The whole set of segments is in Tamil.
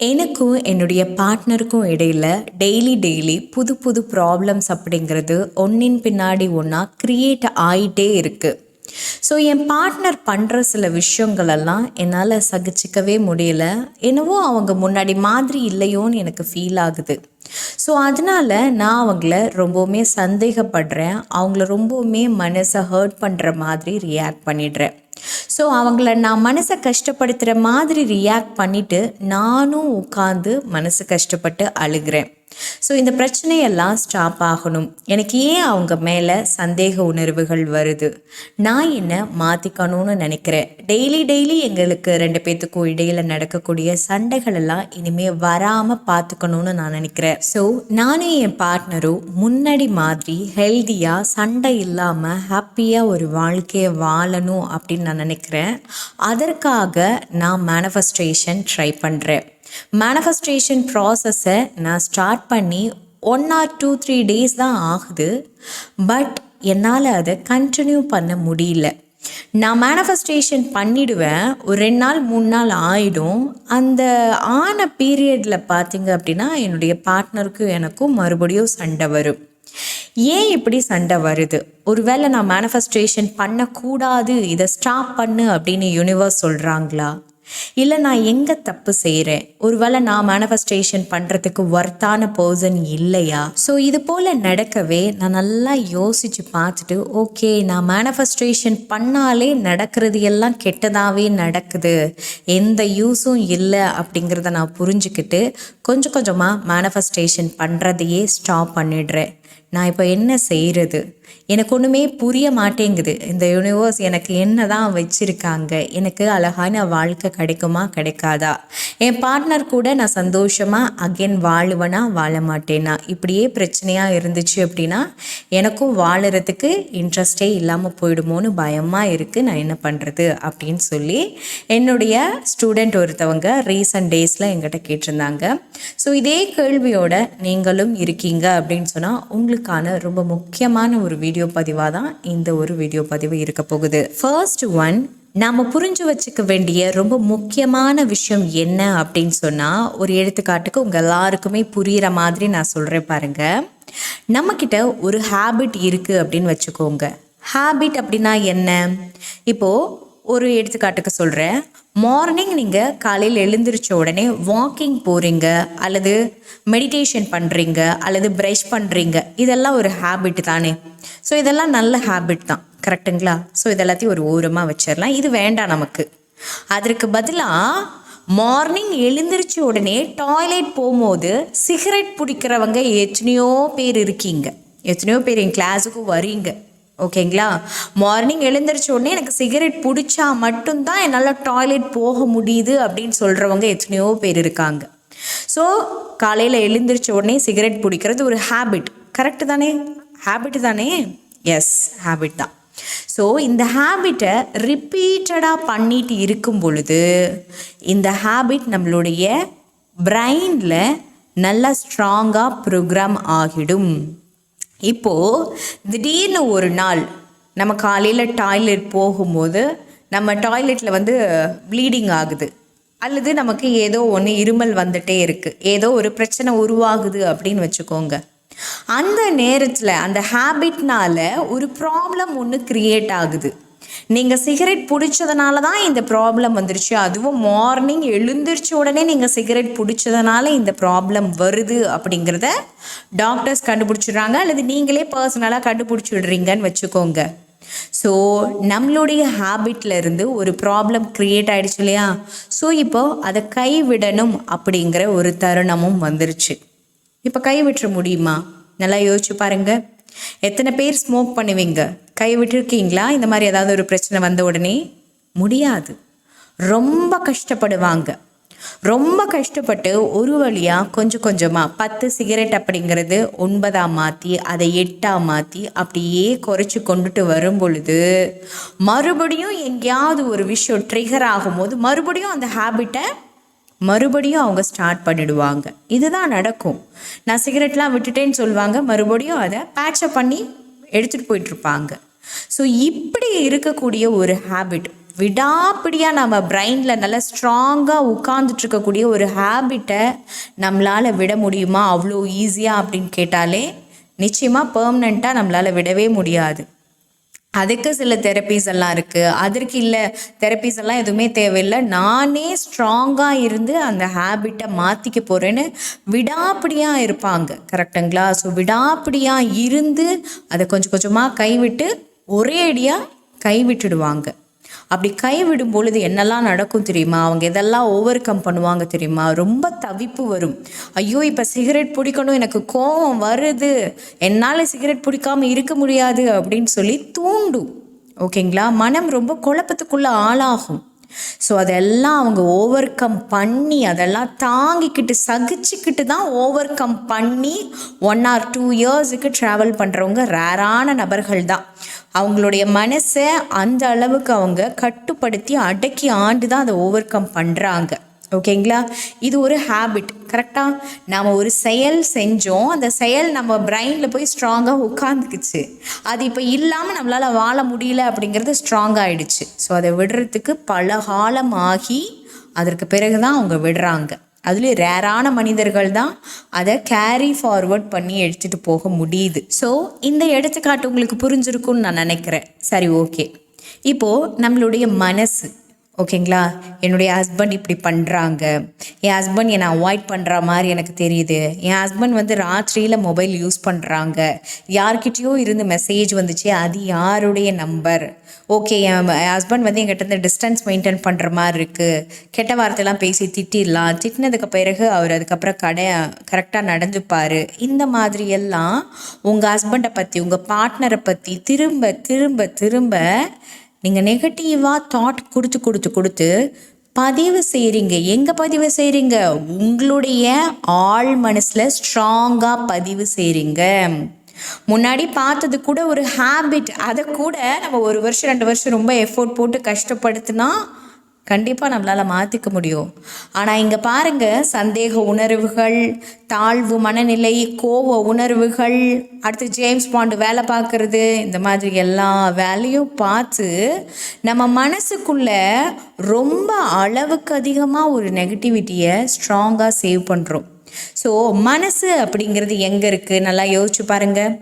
எனக்கும் என்னுடைய பார்ட்னருக்கும் இடையில் டெய்லி டெய்லி புது புது ப்ராப்ளம்ஸ் அப்படிங்கிறது ஒன்றின் பின்னாடி ஒன்றா க்ரியேட் ஆகிட்டே இருக்குது ஸோ என் பார்ட்னர் பண்ணுற சில விஷயங்களெல்லாம் என்னால் சகிச்சிக்கவே முடியல. என்னவோ அவங்க முன்னாடி மாதிரி இல்லையோன்னு எனக்கு ஃபீல் ஆகுது. ஸோ அதனால் நான் அவங்கள ரொம்பவுமே சந்தேகப்படுறேன். அவங்கள ரொம்பவுமே மனசை ஹர்ட் பண்ணுற மாதிரி ரியாக்ட் பண்ணிடுறேன். ஸோ அவங்கள நான் மனசை கஷ்டப்படுத்துகிற மாதிரி ரியாக்ட் பண்ணிவிட்டு நானும் உட்காந்து மனசு கஷ்டப்பட்டு அழுகிறேன். ஸோ இந்த பிரச்சனையெல்லாம் ஸ்டாப் ஆகணும். எனக்கு ஏன் அவங்க மேலே சந்தேக உணர்வுகள் வருது? நான் என்ன மாற்றிக்கணும்னு நினைக்கிறேன். டெய்லி டெய்லி எங்களுக்கு ரெண்டு பேர்த்துக்கும் இடையில் நடக்கக்கூடிய சண்டைகள் எல்லாம் இனிமேல் வராமல் பார்த்துக்கணும்னு நான் நினைக்கிறேன். ஸோ நானும் என் பார்ட்னரும் முன்னாடி மாதிரி ஹெல்த்தியாக சண்டை இல்லாமல் ஹாப்பியாக ஒரு வாழ்க்கையை வாழணும் அப்படின்னு நான் நினைக்கிறேன். அதற்காக நான் மேனிஃபெஸ்டேஷன் ட்ரை பண்ணுறேன் மேனிஃபெஸ்டேஷன் ப்ராசஸை நான் ஸ்டார்ட் பண்ணி one or two three days தான் ஆகுது. பட் என்னால் அதை கண்டினியூ பண்ண முடியல. நான் மேனிஃபெஸ்டேஷன் பண்ணிடுவேன். ஒரு ரெண்டு நாள் மூணு நாள் ஆகிடும் அந்த ஆன பீரியடில் பார்த்தீங்க அப்படின்னா என்னுடைய பார்ட்னருக்கும் எனக்கும் மறுபடியும் சண்டை வரும். ஏன் இப்படி சண்டை வருது? ஒருவேளை நான் மேனிஃபெஸ்டேஷன் பண்ணக்கூடாது. இதை ஸ்டாப் பண்ணு அப்படின்னு யூனிவர்ஸ் சொல்கிறாங்களா இல்லை நான் எங்கே தப்பு செய்கிறேன் ஒருவேளை நான் மேனிஃபெஸ்டேஷன் பண்ணுறதுக்கு ஒர்த்தான பர்சன் இல்லையா? ஸோ இது போல் நடக்கவே நான் நல்லா யோசித்து பார்த்துட்டு ஓகே நான் மேனிஃபெஸ்டேஷன் பண்ணாலே நடக்கிறது எல்லாம் கெட்டதாகவே நடக்குது. எந்த யூஸும் இல்லை அப்படிங்கிறத நான் புரிஞ்சுக்கிட்டு கொஞ்சம் கொஞ்சமாக மேனிஃபெஸ்டேஷன் பண்ணுறதையே ஸ்டாப் பண்ணிடுறேன். நான் இப்போ என்ன செய்கிறது எனக்கு ஒன்றுமே புரிய மாட்டேங்குது. இந்த யூனிவர்ஸ் எனக்கு என்ன தான் வச்சுருக்காங்க? எனக்கு அழகான வாழ்க்கை கிடைக்குமா? கிடைக்காதா? என் பார்ட்னர் கூட நான் சந்தோஷமாக அகெயின் வாழுவனா வாழ மாட்டேனா? இப்படியே பிரச்சனையாக இருந்துச்சு அப்படின்னா எனக்கும் வாழறதுக்கு இன்ட்ரெஸ்டே இல்லாமல் போயிடுமோன்னு பயமாக இருக்குது நான் என்ன பண்ணுறது அப்படின்னு சொல்லி என்னுடைய ஸ்டூடெண்ட் ஒருத்தவங்க ரீசன்ட் டேஸில் எங்கிட்ட கேட்டிருந்தாங்க. ஸோ இதே கேள்வியோட நீங்களும் இருக்கீங்க அப்படின்னு சொன்னால் உங்களுக்கான ரொம்ப முக்கியமான ஒரு வீடியோ பதிவாக தான் இந்த ஒரு வீடியோ பதிவு இருக்க போகுது. ஃபர்ஸ்ட் ஒன் நாம் புரிஞ்சு வச்சுக்க வேண்டிய ரொம்ப முக்கியமான விஷயம் என்ன அப்படின்னு சொன்னால் ஒரு எடுத்துக்காட்டுக்கு உங்கள் எல்லாருக்குமே புரிகிற மாதிரி நான் சொல்கிறேன் பாருங்கள் நம்மக்கிட்ட ஒரு ஹேபிட் இருக்குது அப்படின்னு வச்சுக்கோங்க. ஹேபிட் அப்படின்னா என்ன? இப்போது ஒரு எடுத்துக்காட்டுக்கு சொல்கிறேன் மார்னிங் நீங்கள் காலையில் எழுந்திரிச்ச உடனே வாக்கிங் போகிறீங்க அல்லது மெடிடேஷன் பண்ணுறீங்க அல்லது ப்ரஷ் பண்ணுறீங்க இதெல்லாம் ஒரு ஹேபிட் தானே. ஸோ இதெல்லாம் நல்ல ஹேபிட் தான். கரெக்டுங்களா ஸோ இதெல்லாத்தையும் ஒரு ஓரமாக வச்சிடலாம் இது வேண்டாம் நமக்கு. அதற்கு பதிலாக மார்னிங் எழுந்திரிச்ச உடனே டாய்லெட் போகும்போது சிகரெட் பிடிக்கிறவங்க எத்தனையோ பேர் இருக்கீங்க. எத்தனையோ பேர் என் கிளாஸுக்கு வரீங்க. ஓகேங்களா? மார்னிங் எழுந்திரிச்ச உடனே எனக்கு சிகரெட் பிடிச்சா மட்டும்தான் என்னால் டாய்லெட் போக முடியுது அப்படின்னு சொல்கிறவங்க எத்தனையோ பேர் இருக்காங்க. ஸோ காலையில் எழுந்திரிச்ச உடனே சிகரெட் பிடிக்கிறது ஒரு ஹேபிட் கரெக்டு தானே? ஹேபிட் தானே? எஸ் ஹேபிட் தான். ஸோ இந்த ஹேபிட்டை ரிப்பீட்டடாக பண்ணிட்டு இருக்கும் பொழுது இந்த ஹேபிட் நம்மளுடைய பிரெயினில் நல்லா ஸ்ட்ராங்காக ப்ரோக்ராம் ஆகிடும். இப்போது திடீர்னு ஒரு நாள் நம்ம காலையில் டாய்லெட் போகும்போது நம்ம டாய்லெட்டில் வந்து ப்ளீடிங் ஆகுது. அல்லது நமக்கு ஏதோ ஒன்று இருமல் வந்துட்டே இருக்குது ஏதோ ஒரு பிரச்சனை உருவாகுது அப்படின்னு வச்சுக்கோங்க. அந்த நேரத்தில் அந்த ஹேபிட்னால ஒரு ப்ராப்ளம் ஒன்று க்ரியேட் ஆகுது. நீங்கள் சிகரெட் பிடிச்சதுனால தான் இந்த ப்ராப்ளம் வந்துருச்சு. அதுவும் மார்னிங் எழுந்திரிச்ச உடனே நீங்கள் சிகரெட் பிடிச்சதுனால இந்த ப்ராப்ளம் வருது அப்படிங்கிறத டாக்டர்ஸ் கண்டுபிடிச்சிடுறாங்க. அல்லது நீங்களே பர்சனலாக கண்டுபிடிச்சிடுறீங்கன்னு வச்சுக்கோங்க. ஸோ நம்மளுடைய ஹேபிட்ல இருந்து ஒரு ப்ராப்ளம் க்ரியேட் ஆயிடுச்சு இல்லையா? ஸோ இப்போ அதை கைவிடணும் அப்படிங்கிற ஒரு தருணமும் வந்துருச்சு. இப்போ கைவிட்டுற முடியுமா? நல்லா யோசிச்சு பாருங்க. எத்தனை பேர் ஸ்மோக் பண்ணுவீங்க? கை விட்டுருக்கீங்களா இந்த மாதிரி ஏதாவது ஒரு பிரச்சனை வந்த உடனே முடியாது. ரொம்ப கஷ்டப்படுவாங்க. ரொம்ப கஷ்டப்பட்டு ஒரு வழியாக கொஞ்சம் கொஞ்சமாக பத்து சிகரெட் அப்படிங்கிறது ஒன்பதாக மாற்றி அதை எட்டாக மாற்றி அப்படியே குறைச்சி கொண்டுட்டு வரும் பொழுது மறுபடியும் எங்கேயாவது ஒரு விஷயம் ட்ரிகர் ஆகும்போது மறுபடியும் அந்த ஹேபிட்டை மறுபடியும் அவங்க ஸ்டார்ட் பண்ணிடுவாங்க. இதுதான் நடக்கும். நான் சிகரெட்லாம் விட்டுட்டேன்னு சொல்லுவாங்க. மறுபடியும் அதை பேட்சப் பண்ணி எடுத்துகிட்டு போயிட்டுருப்பாங்க ஸோ இப்படி இருக்கக்கூடிய ஒரு ஹேபிட் விடாப்பிடியாக நம்ம பிரெயினில் நல்லா ஸ்ட்ராங்காக உட்காந்துட்ருக்கக்கூடிய ஒரு ஹேபிட்டை நம்மளால் விட முடியுமா? அவ்வளோ ஈஸியாக அப்படின்னு கேட்டாலே நிச்சயமாக பெர்மனெண்ட்டாக நம்மளால் விடவே முடியாது. அதுக்கு சில தெரப்பீஸ் எல்லாம் இருக்குது அதற்கு இல்லை தெரப்பீஸ் எல்லாம் எதுவுமே தேவையில்லை. நானே ஸ்ட்ராங்காக இருந்து அந்த ஹேபிட்டை மாற்றிக்க போகிறேன்னு விடாப்பிடியாக இருப்பாங்க. கரெக்டுங்களா ஸோ விடாப்பிடியாக இருந்து அதை கொஞ்சம் கொஞ்சமாக கைவிட்டு ஒரே அடியாக கைவிட்டுடுவாங்க அப்படி கைவிடும் பொழுது என்னெல்லாம் நடக்கும் தெரியுமா? அவங்க எதெல்லாம் ஓவர் கம் பண்ணுவாங்க தெரியுமா? ரொம்ப தவிப்பு வரும். ஐயோ இப்போ சிகரெட் பிடிக்கணும் எனக்கு கோபம் வருது. என்னால் சிகரெட் பிடிக்காம இருக்க முடியாது அப்படின்னு சொல்லி தூண்டும். ஓகேங்களா? மனம் ரொம்ப குழப்பத்துக்குள்ள ஆளாகும். ஸோ அதெல்லாம் அவங்க ஓவர் கம் பண்ணி அதெல்லாம் தாங்கிக்கிட்டு சகிச்சுக்கிட்டு தான் ஓவர் கம் பண்ணி ஒன் ஆர் டூ இயர்ஸுக்கு ட்ராவல் பண்ணுறவங்க ரேரான நபர்கள் தான். அவங்களுடைய மனசை அந்த அளவுக்கு அவங்க கட்டுப்படுத்தி அடக்கி ஆண்டு தான் அதை ஓவர் கம் பண்ணுறாங்க ஓகேங்களா? இது ஒரு ஹேபிட் கரெக்டாக நாம் ஒரு செயல் செஞ்சோம். அந்த செயல் நம்ம பிரெயினில் போய் ஸ்ட்ராங்காக உட்காந்துக்குச்சு அது இப்போ இல்லாமல் நம்மளால் வாழ முடியல அப்படிங்கிறது ஸ்ட்ராங்காகிடுச்சு ஸோ அதை விடுறதுக்கு பல காலம் ஆகி அதற்கு பிறகு தான் அவங்க விடுறாங்க. அதுலேயும் ரேரான மனிதர்கள் தான் அதை கேரி ஃபார்வர்ட் பண்ணி எடுத்துகிட்டு போக முடியுது. ஸோ இந்த எடுத்துக்காட்டு உங்களுக்கு புரிஞ்சிருக்கும்னு நான் நினைக்கிறேன். சரி ஓகே இப்போது நம்மளுடைய மனசு. ஓகேங்களா? என்னுடைய ஹஸ்பண்ட் இப்படி பண்ணுறாங்க என் ஹஸ்பண்ட் என்னை அவாய்ட் பண்ணுற மாதிரி எனக்கு தெரியுது. என் ஹஸ்பண்ட் வந்து ராத்திரியில் மொபைல் யூஸ் பண்ணுறாங்க யார்கிட்டயோ இருந்து மெசேஜ் வந்துச்சு. அது யாருடைய நம்பர் ஓகே என் ஹஸ்பண்ட் வந்து என்கிட்ட இருந்து டிஸ்டன்ஸ் மெயின்டைன் பண்ணுற மாதிரி இருக்குது கெட்ட வார்த்தைலாம் பேசி திட்டிடலாம். திட்டினதுக்கு பிறகு அவர் அதுக்கப்புறம் கடை கரெக்டாக நடந்துப்பார். இந்த மாதிரியெல்லாம் உங்கள் ஹஸ்பண்டை பற்றி உங்கள் பார்ட்னரை பற்றி திரும்ப திரும்ப திரும்ப நீங்கள் நெகட்டிவாக தாட் கொடுத்து கொடுத்து கொடுத்து பதிவு செய்கிறீங்க எங்கே பதிவு செய்கிறீங்க உங்களுடைய ஆள் மனசில் ஸ்ட்ராங்காக பதிவு செய்கிறீங்க முன்னாடி பார்த்தது கூட ஒரு ஹேபிட் அதை கூட நம்ம ஒரு வருஷம் ரெண்டு வருஷம் ரொம்ப எஃபோர்ட் போட்டு கஷ்டப்படுத்தினா கண்டிப்பாக நம்மளால் மாற்றிக்க முடியும். ஆனால் இங்கே பாருங்கள் சந்தேக உணர்வுகள் தாழ்வு மனநிலை கோவ உணர்வுகள் அடுத்து ஜேம்ஸ் பாண்டு வேலை பார்க்குறது இந்த மாதிரி எல்லா வேலையும் பார்த்து நம்ம மனசுக்குள்ள ரொம்ப அளவுக்கு அதிகமாக ஒரு நெகட்டிவிட்டியை ஸ்ட்ராங்காக சேவ் பண்ணுறோம் ஸோ மனசு அப்படிங்கிறது எங்கே இருக்குது நல்லா யோசிச்சு பாருங்கள்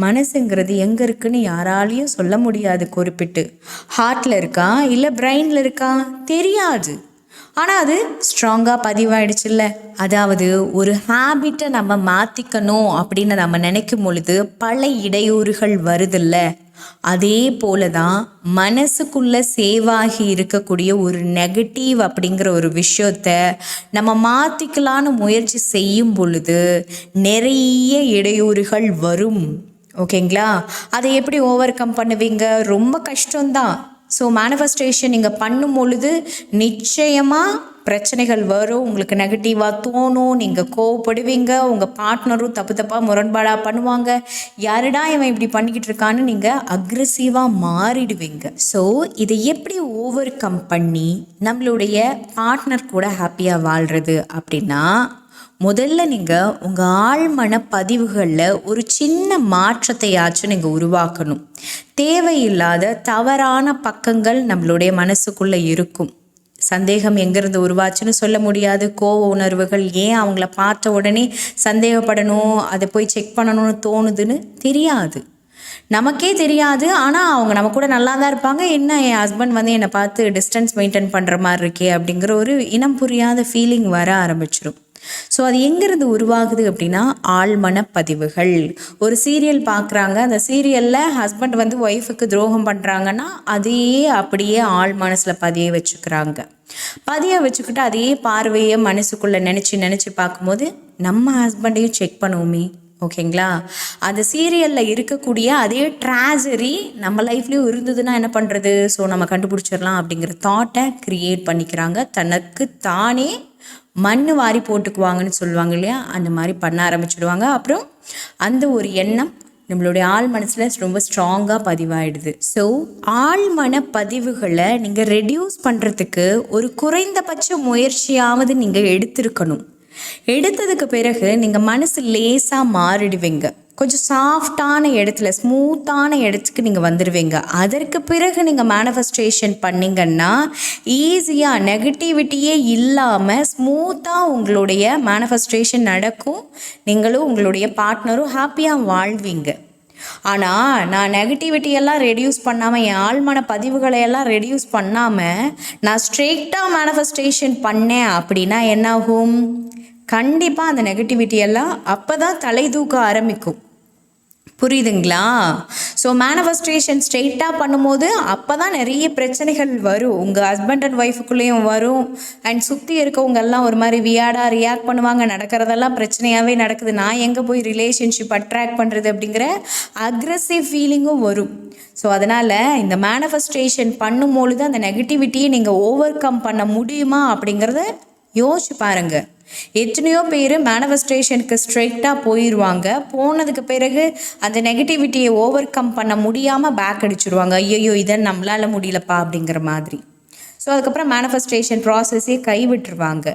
மனசுங்கிறது எங்கே இருக்குன்னு யாராலையும் சொல்ல முடியாது குறிப்பிட்டு. ஹார்ட்டில் இருக்கா? இல்லை பிரெயினில் இருக்கா? தெரியாது. ஆனால் அது ஸ்ட்ராங்காக பதிவாயிடுச்சுல்ல. அதாவது ஒரு ஹேபிட்டை நம்ம மாற்றிக்கணும் அப்படின்னு நம்ம நினைக்கும் பொழுது பல இடையூறுகள் வருதில்ல. அதே போல தான் மனசுக்குள்ளே சேவாகி இருக்கக்கூடிய ஒரு நெகட்டிவ் அப்படிங்கிற ஒரு விஷயத்த நம்ம மாற்றிக்கலான்னு முயற்சி செய்யும் பொழுது நிறைய இடையூறுகள் வரும். ஓகேங்களா? அதை எப்படி ஓவர் கம் பண்ணுவீங்க? ரொம்ப கஷ்டம்தான். ஸோ மேனிஃபெஸ்டேஷன் நீங்கள் பண்ணும் பொழுது நிச்சயமாக பிரச்சனைகள் வரும். உங்களுக்கு நெகட்டிவாக தோணும். நீங்கள் கோவப்படுவீங்க. உங்கள் பார்ட்னரும் தப்பு தப்பாக முரண்பாடாக பண்ணுவாங்க. யாருடா இவன் இப்படி பண்ணிக்கிட்டு இருக்கான்னு நீங்கள் அக்ரெசிவாக மாறிடுவீங்க. ஸோ இதை எப்படி ஓவர் கம் பண்ணி நம்மளுடைய பார்ட்னர் கூட ஹாப்பியாக வாழ்கிறது அப்படின்னா முதல்ல நீங்கள் உங்கள் ஆழ்மன பதிவுகளில் ஒரு சின்ன மாற்றத்தையாச்சும் நீங்கள் உருவாக்கணும். தேவையில்லாத தவறான பக்கங்கள் நம்மளுடைய மனசுக்குள்ளே இருக்கும். சந்தேகம் எங்கேருந்து உருவாச்சுன்னு சொல்ல முடியாது. கோவ உணர்வுகள் ஏன் அவங்கள பார்த்த உடனே சந்தேகப்படணும் அதை போய் செக் பண்ணணும்னு தோணுதுன்னு தெரியாது. நமக்கே தெரியாது. ஆனால் அவங்க நம்ம கூட நல்லா தான் இருப்பாங்க. என்ன என் ஹஸ்பண்ட் வந்து என்னை பார்த்து டிஸ்டன்ஸ் மெயின்டைன் பண்ணுற மாதிரி இருக்கே அப்படிங்கிற ஒரு இனம் புரியாத ஃபீலிங் வர ஆரம்பிச்சிடும் ஸோ அது எங்கேருந்து உருவாகுது அப்படின்னா ஆழ்மன பதிவுகள் ஒரு சீரியல் பார்க்குறாங்க அந்த சீரியலில் ஹஸ்பண்ட் வந்து ஒய்ஃபுக்கு துரோகம் பண்ணுறாங்கன்னா அதையே அப்படியே ஆள் மனசில் பதிய வச்சுக்கிறாங்க. பதிய வச்சுக்கிட்டு அதே பார்வையை மனசுக்குள்ளே நினச்சி நினச்சி பார்க்கும்போது நம்ம ஹஸ்பண்டையும் செக் பண்ணுவோமே. ஓகேங்களா? அந்த சீரியலில் இருக்கக்கூடிய அதே ட்ராஜரி நம்ம லைஃப்லேயும் இருந்ததுன்னா என்ன பண்ணுறது ஸோ நம்ம கண்டுபிடிச்சிடலாம் அப்படிங்கிற தாட்டை க்ரியேட் பண்ணிக்கிறாங்க. தனக்கு தானே மண் வாரி போட்டுக்குவாங்கன்னு சொல்லுவாங்க இல்லையா? அந்த மாதிரி பண்ண ஆரம்பிச்சிடுவாங்க. அப்புறம் அந்த ஒரு எண்ணம் நம்மளுடைய ஆள் மனசில் ரொம்ப ஸ்ட்ராங்காக பதிவாயிடுது. ஸோ ஆழ்மன பதிவுகளை நீங்கள் ரெடியூஸ் பண்ணுறதுக்கு ஒரு குறைந்தபட்ச முயற்சியாவது நீங்கள் எடுத்திருக்கணும். எடுத்ததுக்கு பிறகு நீங்கள் மனசு லேசாக மாறிடுவீங்க. கொஞ்சம் சாஃப்டான இடத்துல ஸ்மூத்தான இடத்துக்கு நீங்கள் வந்துடுவீங்க அதற்கு பிறகு நீங்கள் மேனிஃபெஸ்டேஷன் பண்ணிங்கன்னா ஈஸியாக நெகட்டிவிட்டியே இல்லாமல் ஸ்மூத்தாக உங்களுடைய மேனிஃபெஸ்டேஷன் நடக்கும். நீங்களும் உங்களுடைய பார்ட்னரும் ஹாப்பியாக வாழ்வீங்க. ஆனால் நான் நெகட்டிவிட்டியெல்லாம் ரெடியூஸ் பண்ணாமல் என் ஆழ்மன பதிவுகளை எல்லாம் ரெடியூஸ் பண்ணாமல் நான் ஸ்ட்ரெயிட்டாக மேனிஃபெஸ்டேஷன் பண்ணேன் அப்படின்னா என்னாகும்? கண்டிப்பாக அந்த நெகட்டிவிட்டி எல்லாம் அப்போ தான் தலை தூக்க ஆரம்பிக்கும். புரியுதுங்களா? ஸோ மேனிஃபெஸ்டேஷன் ஸ்ட்ரெயிட்டாக பண்ணும்போது அப்போ தான் நிறைய பிரச்சனைகள் வரும். உங்கள் ஹஸ்பண்ட் அண்ட் ஒய்ஃபுக்குள்ளேயும் வரும். அண்ட் சுற்றி இருக்கவங்க எல்லாம் ஒரு மாதிரி வியாடாக ரியாக்ட் பண்ணுவாங்க. நடக்கிறதெல்லாம் பிரச்சனையாகவே நடக்குது. நான் எங்கே போய் ரிலேஷன்ஷிப் அட்ராக்ட் பண்ணுறது அப்படிங்கிற அக்ரஸிவ் ஃபீலிங்கும் வரும். ஸோ அதனால் இந்த மேனஃபஸ்ட்ரேஷன் பண்ணும்பொழுது அந்த நெகட்டிவிட்டியை நீங்கள் ஓவர் கம் பண்ண முடியுமா அப்படிங்கிறத யோசிச்சு பாருங்கள் எத்தனையோ பேர் மேனிஃபெஸ்டேஷனுக்கு ஸ்ட்ரெயிட்டாக போயிடுவாங்க போனதுக்கு பிறகு அந்த நெகட்டிவிட்டியை ஓவர் கம் பண்ண முடியாமல் பேக் அடிச்சிருவாங்க. ஐயோ இதை நம்மளால் முடியலப்பா அப்படிங்கிற மாதிரி. ஸோ அதுக்கப்புறம் மேனிஃபெஸ்டேஷன் ப்ராசஸே கைவிட்டுருவாங்க.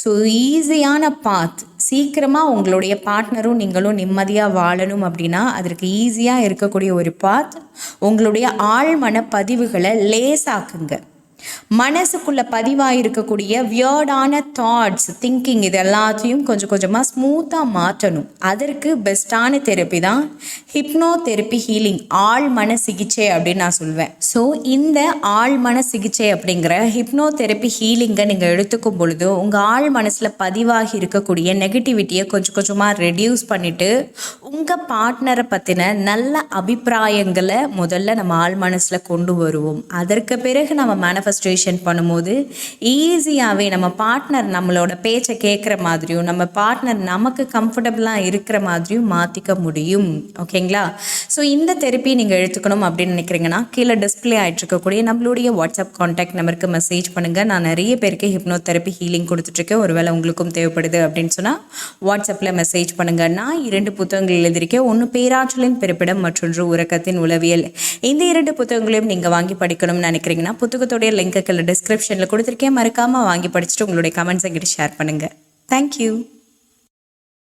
ஸோ ஈஸியான பாத் சீக்கிரமாக உங்களுடைய பார்ட்னரும் நீங்களும் நிம்மதியாக வாழணும் அப்படின்னா அதற்கு ஈஸியாக இருக்கக்கூடிய ஒரு பாத் உங்களுடைய ஆழ்மன பதிவுகளை லேசாக்குங்க. மனசுக்குள்ளே பதிவாக இருக்கக்கூடிய வியர்டான தாட்ஸ் திங்கிங் இது எல்லாத்தையும் கொஞ்சம் கொஞ்சமாக ஸ்மூத்தாக மாற்றணும். அதற்கு பெஸ்ட்டான தெரப்பி தான் ஹிப்னோ தெரப்பி ஹீலிங் ஆள் மன சிகிச்சை அப்படின்னு நான் சொல்வேன். ஸோ இந்த ஆள் மன சிகிச்சை அப்படிங்கிற ஹிப்னோ தெரப்பி ஹீலிங்கை நீங்கள் எடுத்துக்கும் பொழுது உங்கள் ஆள் மனசில் பதிவாகி இருக்கக்கூடிய நெகட்டிவிட்டியை கொஞ்சம் கொஞ்சமாக ரெடியூஸ் பண்ணிவிட்டு உங்கள் பார்ட்னரை பற்றின நல்ல அபிப்பிராயங்களை முதல்ல நம்ம ஆழ் மனசில் கொண்டு வருவோம். அதற்கு பிறகு நம்ம மேனிஃபெஸ்டேஷன் பண்ணும்போது ஈஸியாகவே நம்ம பார்ட்னர் நம்மளோட பேச்சை கேட்குற மாதிரியும் நம்ம பார்ட்னர் நமக்கு கம்ஃபர்டபுளாக இருக்கிற மாதிரியும் மாற்றிக்க முடியும். ஓகேங்களா? ஸோ இந்த தெரப்பி நீங்கள் எடுத்துக்கணும் அப்படின்னு நினைக்கிறீங்கன்னா கீழே டிஸ்பிளே ஆகிட்டு இருக்கக்கூடிய நம்மளுடைய வாட்ஸ்அப் காண்டாக்ட் நம்பருக்கு மெசேஜ் பண்ணுங்கள் நான் நிறைய பேருக்கு ஹிப்னோ தெரப்பி ஹீலிங் கொடுத்துட்ருக்கேன் ஒருவேளை உங்களுக்கும் தேவைப்படுது அப்படின்னு சொன்னால் வாட்ஸ்அப்பில் மெசேஜ் பண்ணுங்கள் நான் இரண்டு புத்தகங்கள் எழுதியிருக்கேன். ஒன்று பேராற்றலின் பிறப்பிடம் மற்றொன்று உறக்கத்தின் உளவியல். இந்த இரண்டு புத்தகங்களையும் நீங்கள் வாங்கி படிக்கணும்னு நினைக்கிறீங்கன்னா புத்தகத்துடைய லிங்க்குகளை டிஸ்கிரிப்ஷனில் கொடுத்துருக்கேன். மறக்காமல் வாங்கி படிச்சுட்டு உங்களுடைய கமெண்ட்ஸ் எங்கிட்ட ஷேர் பண்ணுங்கள் தேங்க்யூ